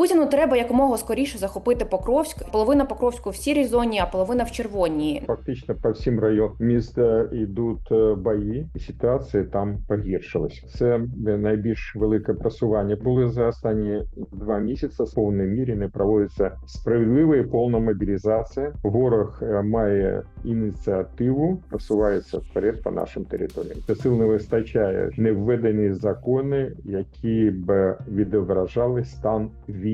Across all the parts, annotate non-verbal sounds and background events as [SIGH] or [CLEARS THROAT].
Путіну треба якомога скоріше захопити Покровськ. Половина Покровську в сірій зоні, а половина в червоній. Фактично по всім районам міста йдуть е, бої, і ситуація там погіршилась. Це найбільш велике просування. Були за останні два місяці в повній мірі не проводиться справедлива і повна мобілізація. Ворог е, має ініціативу, просувається вперед по нашим територіям. Це сил не вистачає не введені закони, які б відображали стан війни.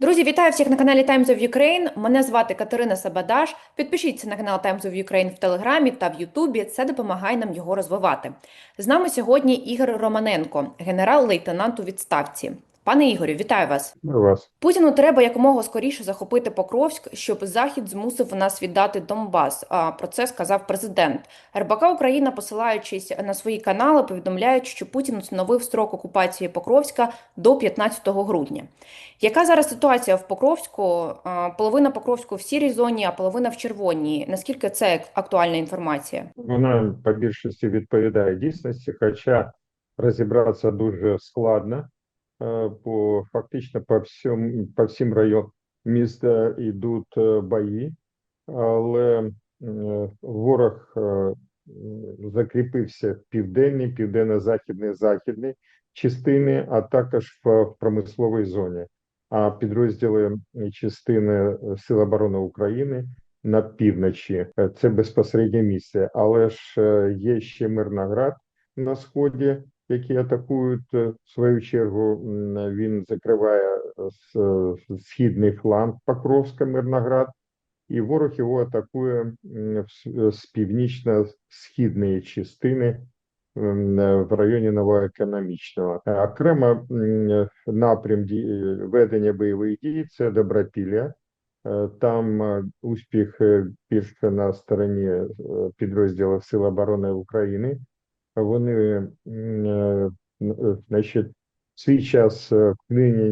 Друзі, вітаю всіх на каналі Times of Ukraine. Мене звати Катерина Сабадаш. Підпишіться на канал Times of Ukraine в Телеграмі та в Ютубі. Це допомагає нам його розвивати. З нами сьогодні Ігор Романенко, генерал-лейтенант у відставці. Пане Ігорю, вітаю вас. Вас Путіну треба якомога скоріше захопити Покровськ, щоб Захід змусив нас віддати Донбас. А про це сказав президент. РБК Україна, посилаючись на свої канали, повідомляють, що Путін встановив строк окупації Покровська до 15 грудня. Яка зараз ситуація в Покровську? Половина Покровську в сірій зоні, а половина в червоній. Наскільки це актуальна інформація? Вона по більшості відповідає дійсності, хоча розібратися дуже складно, е, бо фактично по всьому по всім районам міста йдуть е, бої, але е, ворог закріпився в південній, південно-західній, західній частини, а також в промисловій зоні. А підрозділи частини Сил оборони України на півночі. Це безпосереднє місце, але ж є ще Мирноград на сході, які атакують е, в свою чергу. Він закриває е, е, східний фланг Покровська, Мирноград, і ворог його атакує з північно-східної частини в районі Новоекономічного. Окремо напрям ведення бойових дій це Добропілля. Там успіх більше на стороні підрозділів Сил оборони України. Вони, е, е, значить, свій час е,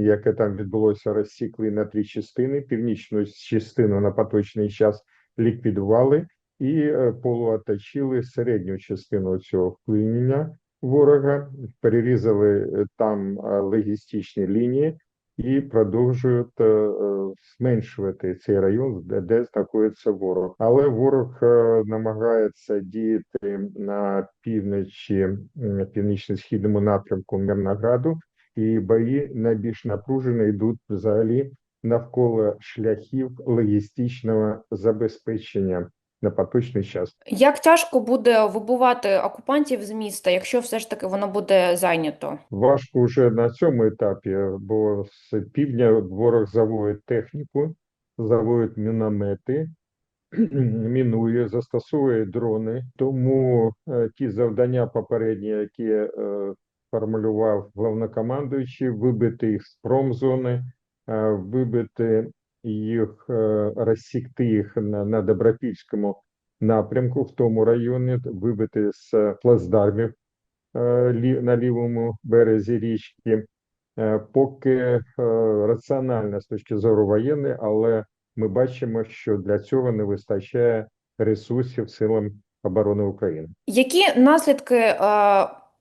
яке там відбулося, розсікли на три частини. Північну частину на поточний час ліквідували і полуоточили середню частину цього вклинення ворога, перерізали там логістичні лінії і продовжують зменшувати цей район, де, де знаходиться ворог. Але ворог е, намагається діяти на півночі, північно-східному напрямку Мирнограду, і бої найбільш напружені йдуть взагалі навколо шляхів логістичного забезпечення на поточний час. Як тяжко буде вибувати окупантів з міста, якщо все ж таки воно буде зайнято? Важко вже на цьому етапі, бо з півдня ворог заводить техніку, заводить міномети, [CLEARS THROAT] мінує, застосовує дрони. Тому е, ті завдання попередні, які е, формулював головнокомандуючий, вибити їх з промзони, е, вибити їх, е, розсікти їх на, на Добропільському напрямку в тому районі, вибити з плацдармів е, на лівому березі річки, е, поки раціонально з точки зору воєнної, але ми бачимо, що для цього не вистачає ресурсів силам оборони України. Які наслідки е,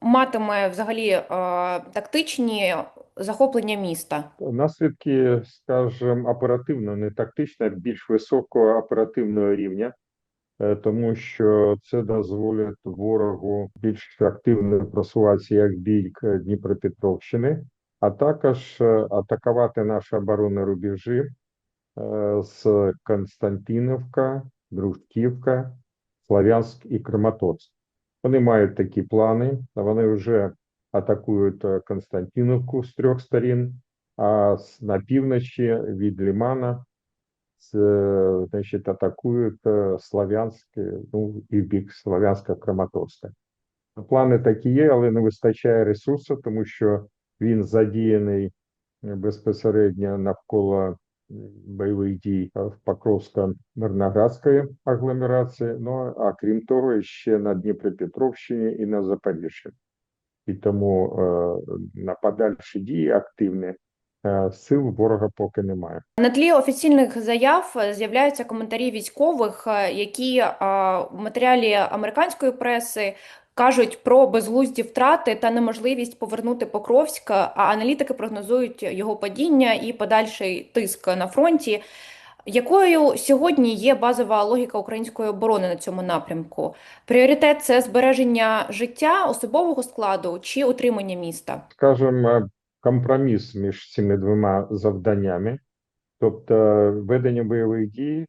матиме взагалі е, тактичні захоплення міста? Наслідки, скажімо, оперативно, не тактично, а більш високого оперативного рівня, е, тому що це дозволить ворогу більш активно просуватися як бік е, Дніпропетровщини, а також е, атакувати наші оборонні рубежі з Константинівка, Дружківка, Слов'янськ і Краматорськ. Вони мають такі плани, вони вже атакують е, Константинівку з трьох сторін, а на півночі від Лімана з- значить, атакують е, е, ну і бік Слов'янська Краматорська. Плани такі є, але не вистачає ресурсу, тому що він задіяний е, безпосередньо навколо бойових дій е, в Покровсько-Мирноградської агломерації. Ну а крім того, ще на Дніпропетровщині і на Запоріжжі. І тому е, на подальші дії активні е, сил ворога поки немає. На тлі офіційних заяв з'являються коментарі військових, е, які в матеріалі американської преси кажуть про безглузді втрати та неможливість повернути Покровськ, а аналітики прогнозують його падіння і подальший тиск на фронті. Якою сьогодні є базова логіка української оборони на цьому напрямку? Пріоритет це збереження життя особового складу чи утримання міста? скажімо, е, компроміс між цими двома завданнями, тобто ведення бойових дій,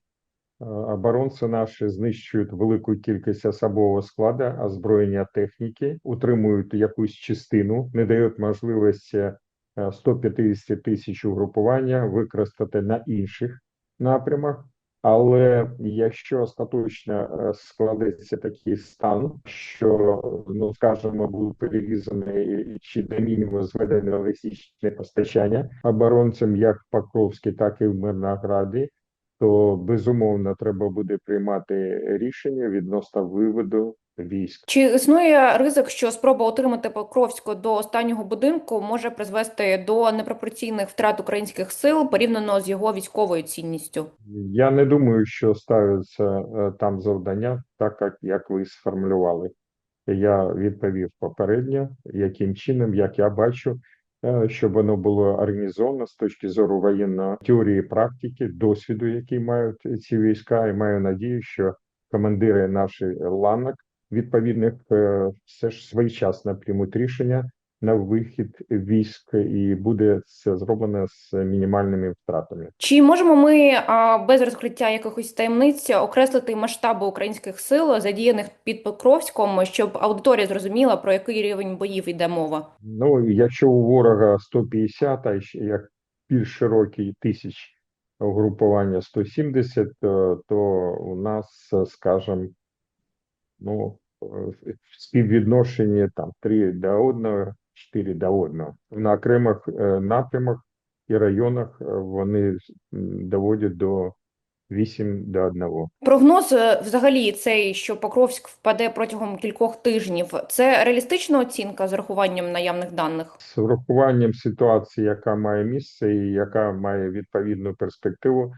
е, оборонці наші знищують велику кількість особового складу, озброєння техніки, утримують якусь частину, не дають можливості е, 150 тисяч угрупування використати на інших напрямах. Але якщо остаточно е, складеться такий стан, що ну скажімо, був перерізаний чи до мінімуму зведено лисічне постачання оборонцям як в Покровській, так і в Мирнограді, то безумовно треба буде приймати рішення відносно виводу військ. Чи існує ризик, що спроба отримати Покровську до останнього будинку може призвести до непропорційних втрат українських сил порівняно з його військовою цінністю? Я не думаю, що ставиться е, там завдання, так як, як ви сформулювали. Я відповів попередньо, яким чином, як я бачу, щоб воно було організовано з точки зору воєнної теорії, практики, досвіду, який мають ці війська, і маю надію, що командири наших ланок відповідних е, все ж своєчасно приймуть рішення на вихід військ, і буде це зроблено з мінімальними втратами. Чи можемо ми без розкриття якихось таємниць окреслити масштаби українських сил, задіяних під Покровськом, щоб аудиторія зрозуміла, про який рівень боїв йде мова? Ну, якщо у ворога 150, а як більш широкий тисяч угрупування 170, то, то у нас, е, скажімо, ну, е, в співвідношенні там 3 до 1, 4 до 1. На окремих е, напрямах і районах е, вони доводять до 8 до 1. Прогноз е, взагалі цей, що Покровськ впаде протягом кількох тижнів, це реалістична оцінка з урахуванням наявних даних? з урахуванням ситуації, яка має місце і яка має відповідну перспективу,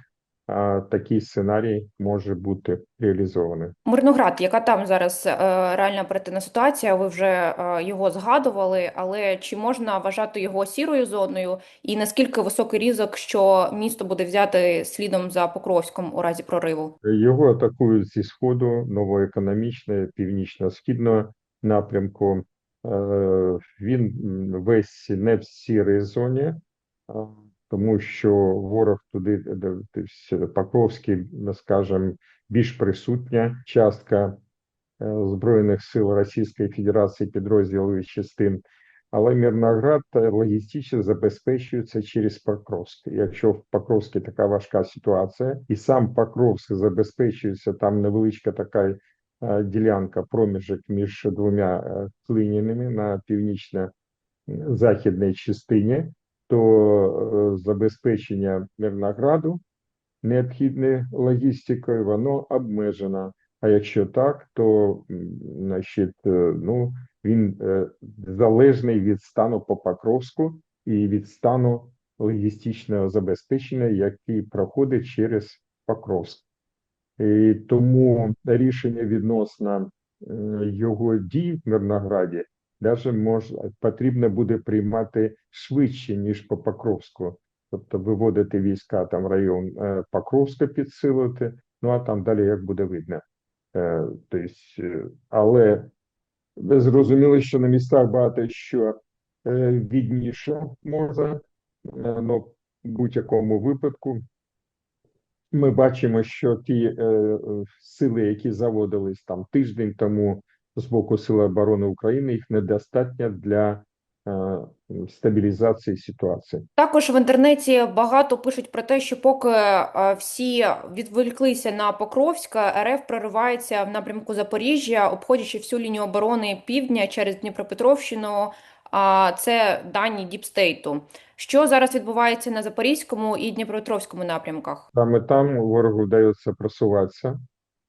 такий сценарій може бути реалізований. Мирноград, яка там зараз е, реальна оперативна ситуація? Ви вже е, його згадували, але чи можна вважати його сірою зоною? І наскільки високий ризик, що місто буде взяти слідом за Покровськом у разі прориву? Його атакують зі сходу, новоекономічне, північно-східного напрямку. Е, Він весь не в сірій зоні, а, тому що ворог туди, Покровський, скажімо, більш присутня частка е, Збройних сил Російської Федерації, підрозділів і частин. Але Мирноград е, логістично забезпечується через Покровськ. Якщо в Покровській така важка ситуація, і сам Покровськ забезпечується, там невеличка така е, ділянка, проміжок між двома клинінами на північно-західній частині, то е, забезпечення Мирнограду необхідною логістикою, воно обмежено. А якщо так, то значить, е, ну, він е, залежний від стану по Покровську і від стану логістичного забезпечення, який проходить через Покровськ. І тому рішення відносно його дій в Мирнограді даже мож, потрібно буде приймати швидше, ніж по Покровську. Тобто виводити війська там район е, Покровська підсилити, ну а там далі як буде видно. Тобто, але зрозуміли, що на містах багато що відніше може, е, ну, в будь-якому випадку. Ми бачимо, що ті сили, які заводились там тиждень тому з боку Сил оборони України, їх недостатньо для е, стабілізації ситуації. Також в інтернеті багато пишуть про те, що поки е, всі відволіклися на Покровськ, РФ проривається в напрямку Запоріжжя, обходячи всю лінію оборони півдня через Дніпропетровщину. А це дані Діпстейту. Що зараз відбувається на Запорізькому і Дніпропетровському напрямках? Саме там ворогу вдається просуватися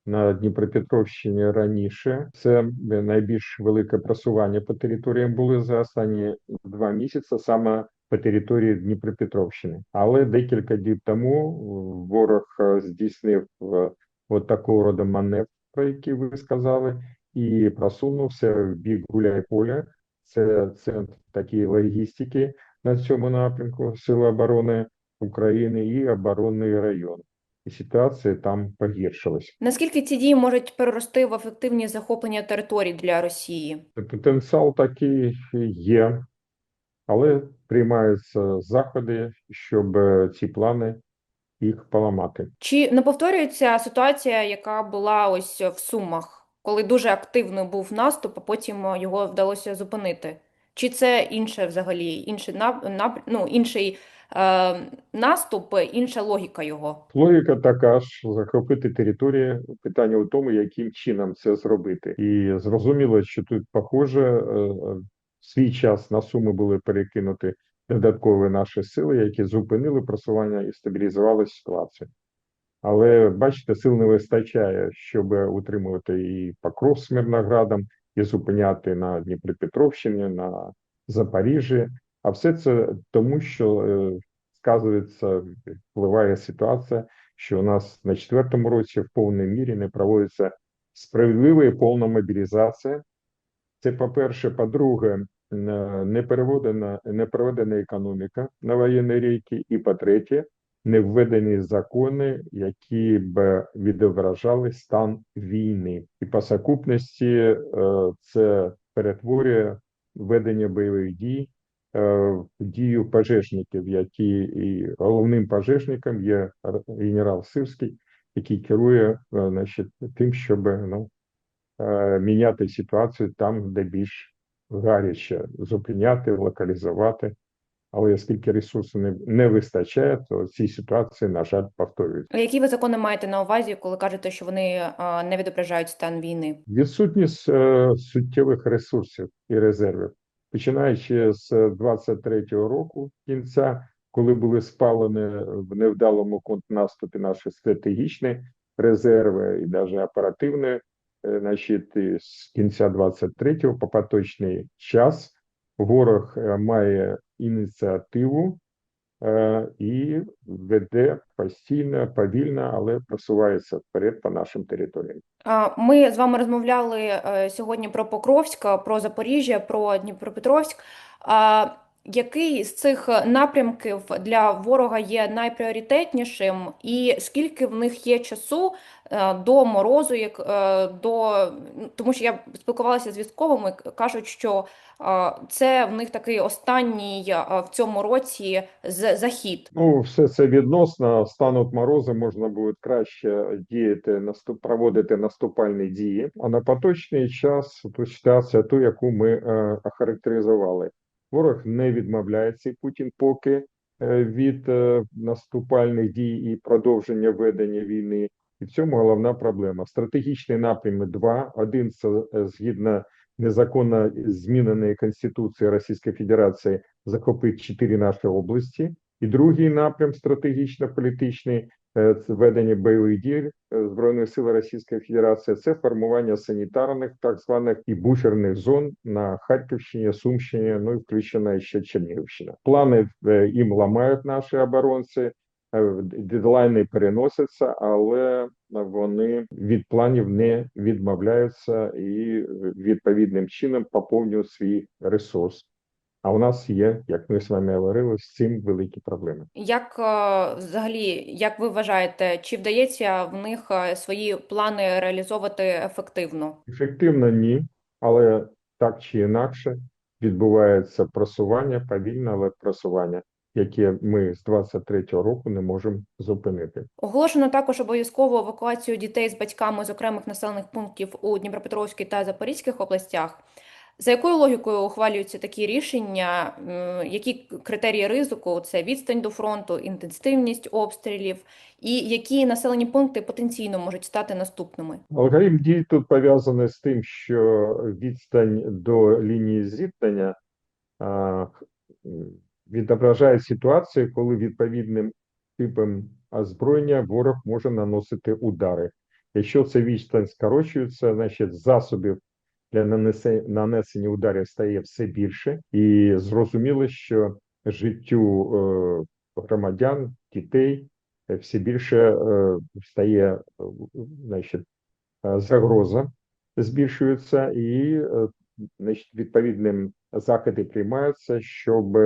на Дніпропетровщині раніше. Це найбільш велике просування по територіям були за останні два місяці, саме по території Дніпропетровщини. Але декілька діб тому е, ворог е, здійснив е, от такого роду маневр, про який ви сказали, і просунувся в бік Гуляйполя. Це центр такої логістики на цьому напрямку Сили оборони України і оборонний район. І ситуація там погіршилась. Наскільки ці дії можуть перерости в ефективні захоплення територій для Росії? Потенціал такий є, але приймаються заходи, щоб е, ці плани їх поламати. Чи не повторюється ситуація, яка була ось в Сумах, коли дуже активний був наступ, а потім його вдалося зупинити? Чи це інше взагалі, інший нап... ну, інший. Наступ, інша логіка його? Логіка така ж захопити територію. Питання у тому, яким чином це зробити. І зрозуміло, що тут, похоже, е, е, свій час на суми були перекинуті додаткові наші сили, які зупинили просування і стабілізували ситуацію. Але бачите, сил не вистачає, щоб утримувати і Покров з Мирноградом, і зупиняти на Дніпропетровщині, на Запоріжжі. А все це тому, що е, сказується, впливає ситуація, що у нас на четвертому році в повній мірі не проводиться справедлива і повна мобілізація. Це по-перше, по-друге, е, не переводена, не проведена економіка на воєнні рейки, і по-третє, не введені закони, які б відображали стан війни. І по сукупності е, це перетворює ведення бойових дій дію пожежників, які і головним пожежником є генерал Сирський, який керує е, значить, тим, щоб ну, е, міняти ситуацію там, де більш гаряче, зупиняти, локалізувати. Але оскільки ресурсу не, не вистачає, то ці ситуації, на жаль, повторюються. Які ви закони маєте на увазі, коли кажете, що вони е, не відображають стан війни? Відсутність е, суттєвих ресурсів і резервів, починаючи з 23-го року кінця, коли були спалені в невдалому контрнаступі наші стратегічні резерви і навіть оперативні, е, значить, з кінця 23-го по поточний час ворог е, має ініціативу і веде постійно, повільно, але просувається вперед по нашим територіям. Ми з вами розмовляли е, сьогодні про Покровськ, про Запоріжжя, про Дніпропетровськ. Який з цих напрямків для ворога є найпріоритетнішим, і скільки в них є часу е, до морозу, як е, до тому, що я спілкувалася з військовими, кажуть, що е, це в них такий останній е, в цьому році захід. Ну, все це відносно. Стануть морози, можна буде краще діяти, наступ, проводити наступальні дії. А на поточний час то ситуація ту, яку ми е, охарактеризували. Ворог не відмовляється Путін поки е, від е, наступальних дій і продовження ведення війни. І в цьому головна проблема. Стратегічні напрями два. Один це згідно незаконно зміненої Конституції Російської Федерації захопити чотири наші області. І другий напрям стратегічно-політичний ведення бойових дій е, Збройних сил Російської Федерації, це формування санітарних, так званих і буферних зон на Харківщині, Сумщині, ну і включена ще Чернігівщина. Плани е, їм ламають наші оборонці, е, дедлайни переносяться, але вони від планів не відмовляються і відповідним чином поповнюють свій ресурс. А у нас є, як ми з вами говорили, з цим великі проблеми. Як е, взагалі, як ви вважаєте, чи вдається в них е, свої плани реалізовувати ефективно? Ефективно ні, але так чи інакше відбувається просування, повільне, але просування, яке ми з 23-го року не можемо зупинити. Оголошено також обов'язкову евакуацію дітей з батьками з окремих населених пунктів у Дніпропетровській та Запорізьких областях. За якою логікою ухвалюються такі рішення? Які критерії ризику? Це відстань до фронту, інтенсивність обстрілів, і які населені пункти потенційно можуть стати наступними? Алгоритм дій тут пов'язаний з тим, що відстань до лінії зіткнення відображає ситуацію, коли відповідним типом озброєння ворог може наносити удари. Якщо ця відстань скорочується, значить засобів для нанесення ударів стає все більше, і зрозуміло, що життю е, громадян, дітей е, все більше е, стає значить, загроза. збільшуються, і значить, відповідним заходи приймаються, щоб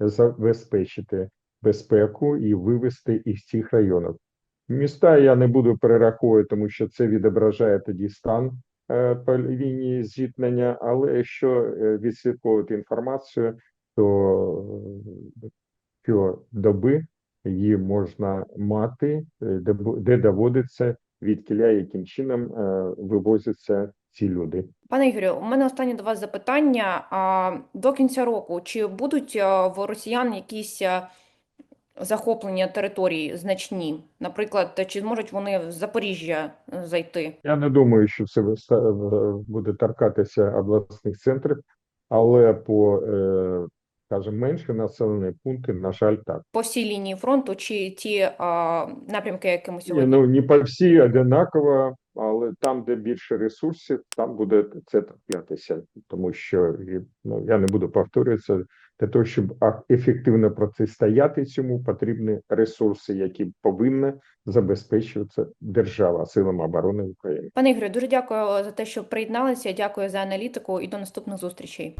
забезпечити безпеку і вивести із цих районів. Міста я не буду перераховувати, тому що це відображає тоді стан по лінії зіткнення, але якщо е, відслідковувати інформацію, то е, щодоби її можна мати, е, де, доводиться від кіля, яким чином е, вивозяться ці люди. Пане Ігорю, у мене останнє до вас запитання. До кінця року чи будуть в росіян якісь захоплення територій значні? Наприклад, чи зможуть вони в Запоріжжя е, зайти? Я не думаю, що це буде торкатися обласних центрів, але по, е, скажімо, менші населені пункти, на жаль, так. По всій лінії фронту, чи ті а, напрямки, які ми Ні, сьогодні ну не по всій одинаково, але там, де більше ресурсів, там буде це траплятися, тому що ну, я не буду повторюватися. Для того, щоб ефективно протистояти цьому, потрібні ресурси, які повинна забезпечувати держава силами оборони України. Пане Ігорю, дуже дякую за те, що приєдналися. Дякую за аналітику і до наступних зустрічей.